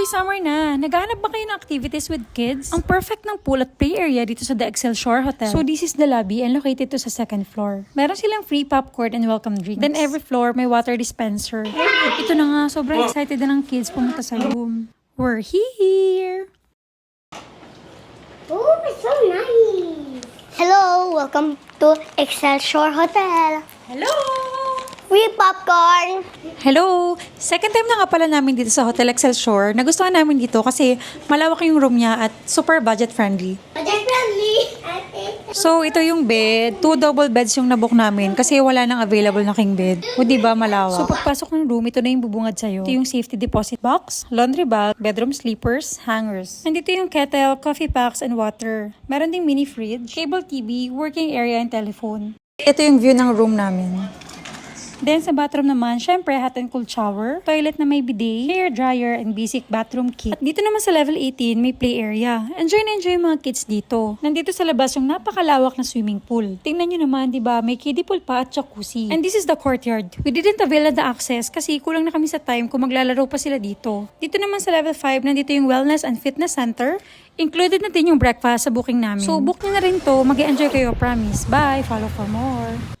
Hoy, summer na! Naghahanap ba kayo ng activities with kids? Ang perfect ng pool at play area dito sa The Excel Shore Hotel. So this is the lobby and located to sa second floor. Meron silang free popcorn and welcome drinks. Then every floor may water dispenser. Ito na nga, sobrang excited na ng kids pumunta sa room. We're here! Oh, it's so nice. Hello, welcome to Excelsior Hotel. Hello! Free popcorn. Hello! Second time na nga pala namin dito sa Hotel Excel Shore. Nagustuhan namin dito kasi malawak yung room niya at super budget friendly. Budget friendly. So, ito yung bed. Two double beds yung nabook namin kasi wala nang available na king bed. O, di ba malawak? So, pagpasok ng room, ito na yung bubungad sa'yo. Ito yung safety deposit box, laundry bag, bedroom sleepers, hangers. Nandito yung kettle, coffee packs, and water. Meron ding mini fridge, cable TV, working area, and telephone. Ito yung view ng room namin. Then sa bathroom naman, syempre hot and cold shower, toilet na may bidet, hair dryer, and basic bathroom kit. At dito naman sa level 18, may play area. Enjoy na enjoy mga kids dito. Nandito sa labas yung napakalawak na swimming pool. Tingnan nyo naman, di ba, may kiddie pool pa at jacuzzi. And this is the courtyard. We didn't avail the access kasi kulang na kami sa time kung maglalaro pa sila dito. Dito naman sa level 5, nandito yung wellness and fitness center. Included na din yung breakfast sa booking namin. So book nyo na rin to, mag enjoy kayo, promise. Bye! Follow for more!